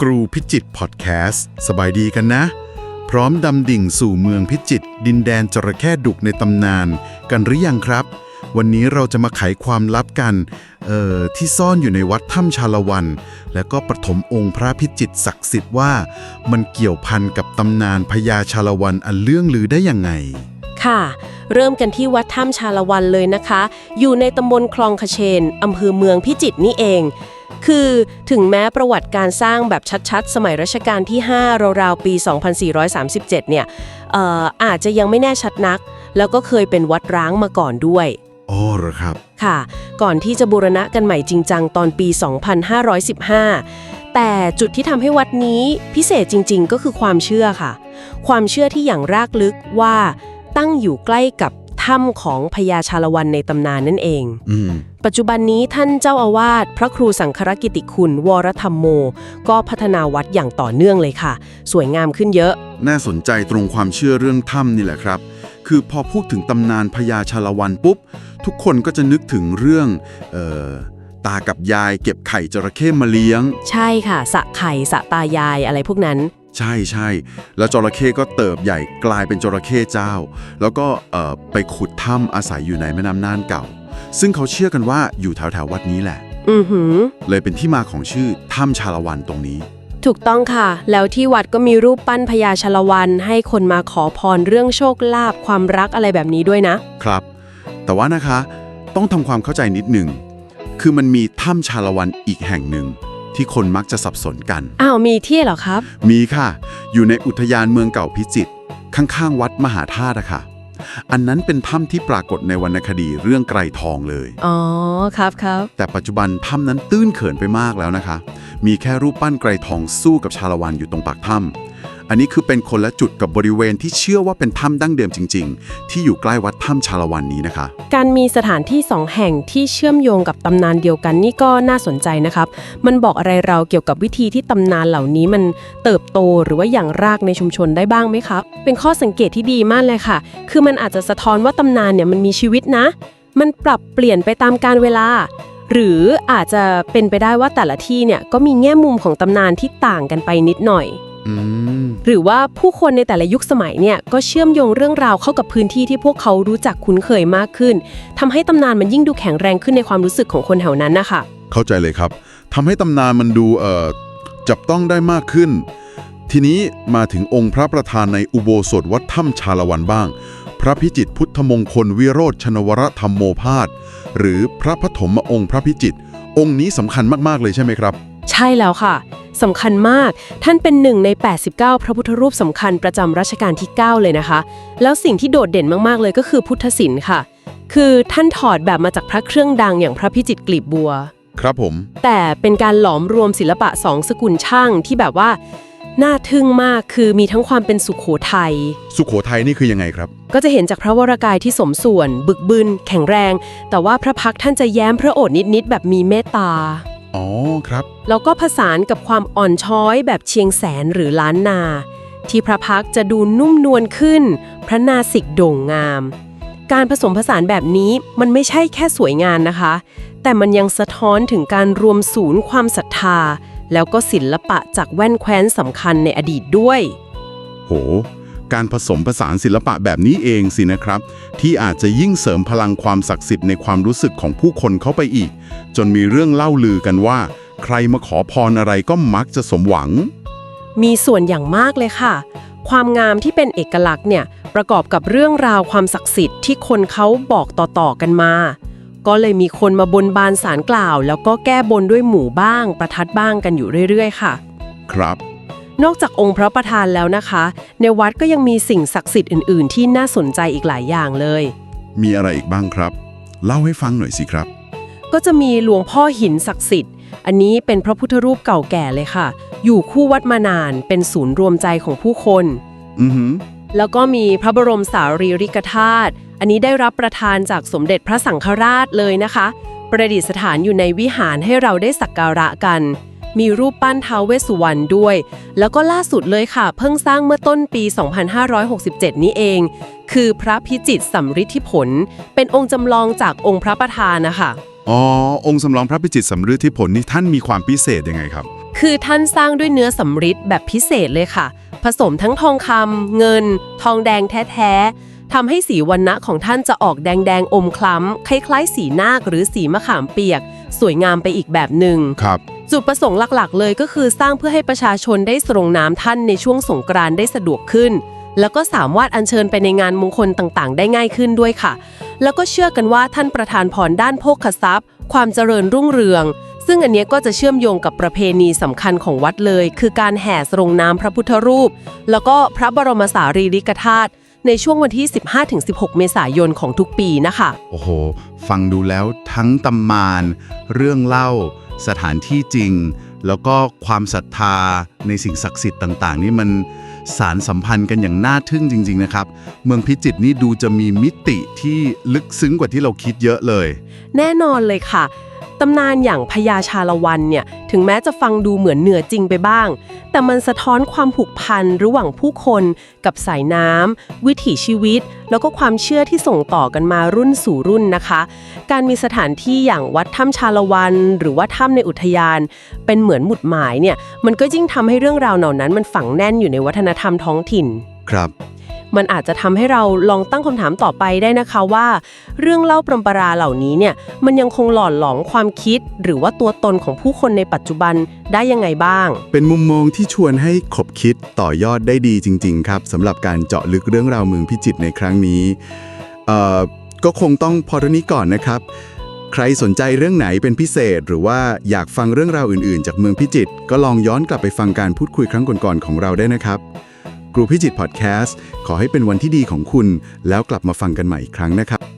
กรูพิจิตพอดแคสต์สบายดีกันนะ พร้อมดำดิ่งสู่เมืองพิจิตดินแดนจระเข้ดุกในตำนาน กันหรือยังครับ วันนี้เราจะมาไขความลับกันเอ่อที่ซ่อนอยู่ในวัดถ้ำชาละวัน และก็ปฐมองค์พระพิจิตศักดิ์สิทธิ์ว่า มันเกี่ยวพันกับตำนานพญาชาละวันอันเลื่องลือได้ยังไงค่ะ เริ่มกันที่วัดถ้ำชาละวันเลยนะคะ อยู่ในตำบลคลองขเชนอำเภอเมืองพิจิตรนี่เอง คือถึงแม้ประวัติการสร้างแบบชัดๆ สมัยรัชกาลที่ 5 ราวๆ ปี 2437 เนี่ยเอ่ออาจจะยังไม่แน่ชัดนัก แล้วก็เคยเป็นวัดร้างมาก่อนด้วย อ๋อเหรอครับ ค่ะ ก่อนที่จะบูรณะกันใหม่จริงจังตอนปี 2515 แต่จุดที่ทำให้วัดนี้พิเศษจริง ๆ ก็คือความเชื่อค่ะ ความเชื่อที่อย่างรากลึกว่าตั้งอยู่ใกล้กับ ถ้ำของพญาชาละวันในตำนานนั่นเอง อืม ปัจจุบันนี้ท่านเจ้าอาวาสพระครูสังครกิติคุณ วรธรรมโม ก็พัฒนาวัดอย่างต่อเนื่องเลยค่ะ สวยงามขึ้นเยอะ น่าสนใจตรงความเชื่อเรื่องถ้ำนี่แหละครับ คือพอพูดถึงตำนานพญาชาละวันปุ๊บ ทุกคนก็จะนึกถึงเรื่องเอ่อตากับยายเก็บไข่จระเข้มาเลี้ยง ใช่ค่ะสระไข่สระตายายอะไรพวกนั้น ใช่ใช่แล้วจระเข้ก็เติบใหญ่กลายเป็นจระเข้เจ้า แล้วก็เอ่อไปขุดถ้ำอาศัยอยู่ในแม่น้ำน่านเก่า ซึ่งเขาเชื่อกันว่าอยู่แถวแถวๆวัดนี้แหละ อือหือ เลยเป็นที่มาของชื่อถ้ำชาละวันตรงนี้ ถูกต้องค่ะ แล้วที่วัดก็มีรูปปั้นพญาชาละวันให้คนมาขอพรเรื่องโชคลาภความรักอะไรแบบนี้ด้วยนะ ครับ แต่ว่านะคะ ต้องทำความเข้าใจนิดหนึ่งคือมันมีถ้ำชาละวันอีกแห่งหนึ่ง ที่คนมักจะสับสนกัน อ้าวมีที่เหรอครับ มีค่ะ อยู่ในอุทยานเมืองเก่าพิจิตรข้างๆ วัดมหาธาตุอะค่ะ อันนั้นเป็นถ้ำที่ปรากฏในวรรณคดีเรื่องไกรทองเลย อ๋อครับครับแต่ปัจจุบันถ้ำนั้นตื้นเขินไปมากแล้วนะคะ มีแค่รูปปั้นไกรทองสู้กับชาละวันอยู่ตรงปากถ้ำ อันนี้คือเป็นคนละจุดกับบริเวณที่เชื่อว่าเป็นถ้ำดั้งเดิมจริง ๆ ที่อยู่ใกล้วัดถ้ำชาละวันนี้นะคะ การมีสถานที่สองแห่งที่เชื่อมโยงกับตำนานเดียวกันนี่ก็น่าสนใจนะครับ มันบอกอะไรเราเกี่ยวกับวิธีที่ตำนานเหล่านี้มันเติบโตหรือว่าอย่างรากในชุมชนได้บ้างไหมครับ เป็นข้อสังเกตที่ดีมากเลยค่ะ คือมันอาจจะสะท้อนว่าตำนานเนี่ยมันมีชีวิตนะ มันปรับเปลี่ยนไปตามกาลเวลาหรืออาจจะเป็นไปได้ว่าแต่ละที่เนี่ยก็มีแง่มุมของตำนานที่ต่างกันไปนิดหน่อย หรือว่าผู้คนในแต่ละยุคสมัยเนี่ยก็เชื่อมโยงเรื่องราวเข้ากับพื้นที่ที่พวกเขารู้จักคุ้นเคยมากขึ้นทำให้ตำนานมันยิ่งดูแข็งแรงขึ้นในความรู้สึกของคนแถวนั้นนะคะเข้าใจเลยครับทำให้ตำนานมันดูเอ่อจับต้องได้มากขึ้น ทีนี้มาถึงองค์พระประธานในอุโบสถวัดถ้ำชาละวันบ้าง พระพิจิตรพุทธมงคลวิโรธชนวรธรรมโมพาสหรือพระปฐมองค์พระพิจิตรองค์นี้สำคัญมากๆเลยใช่ไหมครับ ใช่แล้วค่ะ สำคัญมาก ท่านเป็นหนึ่งใน 89 พระพุทธรูปสำคัญประจำรัชกาลที่ 9 เลยนะคะ แล้วสิ่งที่โดดเด่นมากๆเลยก็คือพุทธศิลป์ค่ะ คือท่านถอดแบบมาจากพระเครื่องดังอย่างพระพิจิตรกลีบบัว ครับผม แต่เป็นการหลอมรวมศิลปะสองสกุลช่างที่แบบว่าน่าทึ่งมากคือมีทั้งความเป็นสุขโขทัยสุขโขทัยนี่คือยังไงครับ ก็จะเห็นจากพระวรากายที่สมส่วน บึกบึนแข็งแรง แต่ว่าพระพักตร์ท่านจะแย้มพระโอษฐ์นิดๆแบบมีเมตตา อ๋อครับ แล้วก็ผสานกับความอ่อนช้อยแบบเชียงแสนหรือล้านนา ที่พระพักตร์จะดูนุ่มนวลขึ้น พระนาสิกโด่งงาม การผสมผสานแบบนี้มันไม่ใช่แค่สวยงามนะคะ แต่มันยังสะท้อนถึงการรวมศูนย์ความศรัทธา แล้วก็ศิลปะจากแว่นแคว้นสำคัญในอดีตด้วย โห การผสมผสานศิลปะแบบนี้เองสินะครับ ที่อาจจะยิ่งเสริมพลังความศักดิ์สิทธิ์ในความรู้สึกของผู้คนเข้าไปอีก จนมีเรื่องเล่าลือกันว่า ใครมาขอพรอะไรก็มักจะสมหวัง มีส่วนอย่างมากเลยค่ะ ความงามที่เป็นเอกลักษณ์เนี่ยประกอบกับเรื่องราวความศักดิ์สิทธิ์ที่คนเขาบอกต่อๆกันมา ก็เลยมีคนมาบนบานสารกล่าว แล้วก็แก้บนด้วยหมูบ้าง ประทัดบ้างกันอยู่เรื่อย ๆ ค่ะ ครับ นอกจากองค์พระประธานแล้วนะคะ ในวัดก็ยังมีสิ่งศักดิ์สิทธิ์อื่น ๆ ที่น่าสนใจอีกหลายอย่างเลย มีอะไรอีกบ้างครับ เล่าให้ฟังหน่อยสิครับ ก็จะมีหลวงพ่อหินศักดิ์สิทธิ์ อันนี้เป็นพระพุทธรูปเก่าแก่เลยค่ะ อยู่คู่วัดมานาน เป็นศูนย์รวมใจของผู้คน อือหือ แล้วก็มีพระบรมสารีริกธาตุ อันนี้ได้รับประทานจากสมเด็จพระสังฆราชเลยนะคะ ประดิษฐานอยู่ในวิหารให้เราได้สักการะกัน มีรูปปั้นท้าวเวสสุวรรณด้วย แล้วก็ล่าสุดเลยค่ะ เพิ่งสร้างเมื่อต้นปี 2567 นี้เอง คือพระพิจิตรสำริดธิผล เป็นองค์จำลองจากองค์พระประธานนะคะอ๋อ องค์สำรองพระพิจิตรสำฤทธิผลนี่ท่านมีความพิเศษยังไงครับ คือท่านสร้างด้วยเนื้อสำริดแบบพิเศษเลยค่ะ ผสมทั้งทองคำเงิน ทองแดงแท้ๆทำให้สีวันณะของท่านจะออกแดงๆ อมคล้ำ คล้ายๆ สีนาคหรือสีมะขามเปียก สวยงามไปอีกแบบหนึ่งครับ จุดประสงค์หลักๆ เลยก็คือสร้างเพื่อให้ประชาชนได้สรงน้ำท่านในช่วงสงกรานต์ได้สะดวกขึ้น แล้วก็สามารถอัญเชิญไปในงานมงคลต่างๆ ได้ง่ายขึ้นด้วยค่ะ แล้วก็เชื่อกันว่าท่านประธานพรด้านโภคทรัพย์ ความเจริญรุ่งเรือง ซึ่งอันนี้ก็จะเชื่อมโยงกับประเพณีสำคัญของวัดเลย คือการแห่สรงน้ำพระพุทธรูป แล้วก็พระบรมสารีริกธาตุในช่วงวันที่ 15-16 เมษายนของทุกปีนะคะ โอ้โห ฟังดูแล้วทั้งตำมาน เรื่องเล่า สถานที่จริง แล้วก็ความศรัทธาในสิ่งศักดิ์สิทธิ์ต่าง ๆ นี่มันสารสัมพันธ์กันอย่างน่าทึ่งจริง ๆ นะครับ เมืองพิจิตรนี่ดูจะมีมิติที่ลึกซึ้งกว่าที่เราคิดเยอะเลย แน่นอนเลยค่ะ ตำนานอย่างพญาชาละวันเนี่ยถึงแม้จะฟังดูเหมือนเหนือจริงไปบ้าง แต่มันสะท้อนความผูกพันระหว่างผู้คนกับสายน้ำวิถีชีวิต แล้วก็ความเชื่อที่ส่งต่อกันมารุ่นสู่รุ่นนะคะ การมีสถานที่อย่างวัดถ้ำชาละวัน หรือว่าถ้ำในอุทยาน เป็นเหมือนหมุดหมายเนี่ยมันก็ยิ่งทำให้เรื่องราวเหล่านั้นมันฝังแน่นอยู่ในวัฒนธรรมท้องถิ่นครับ มันอาจจะทำให้เราลองตั้งคำถามต่อไปได้นะคะว่า เรื่องเล่าปรำปราเหล่านี้เนี่ยมันยังคงหล่อหลอมความคิด หรือว่าตัวตนของผู้คนในปัจจุบันได้ยังไงบ้าง เป็นมุมมองที่ชวนให้ขบคิดต่อยอดได้ดีจริง ๆ ครับสำหรับการเจาะลึกเรื่องราวเมืองพิจิตรในครั้งนี้เอ่อก็คงต้องพอเท่านี้ก่อนนะครับ ใครสนใจเรื่องไหนเป็นพิเศษ หรือว่าอยากฟังเรื่องราวอื่น ๆ จากเมืองพิจิตรก็ลองย้อนกลับไปฟังการพูดคุยครั้งก่อนๆของเราได้นะครับ ครูพิจิตพอดแคสต์ขอให้เป็นวันที่ดีของคุณ แล้วกลับมาฟังกันใหม่อีกครั้งนะครับ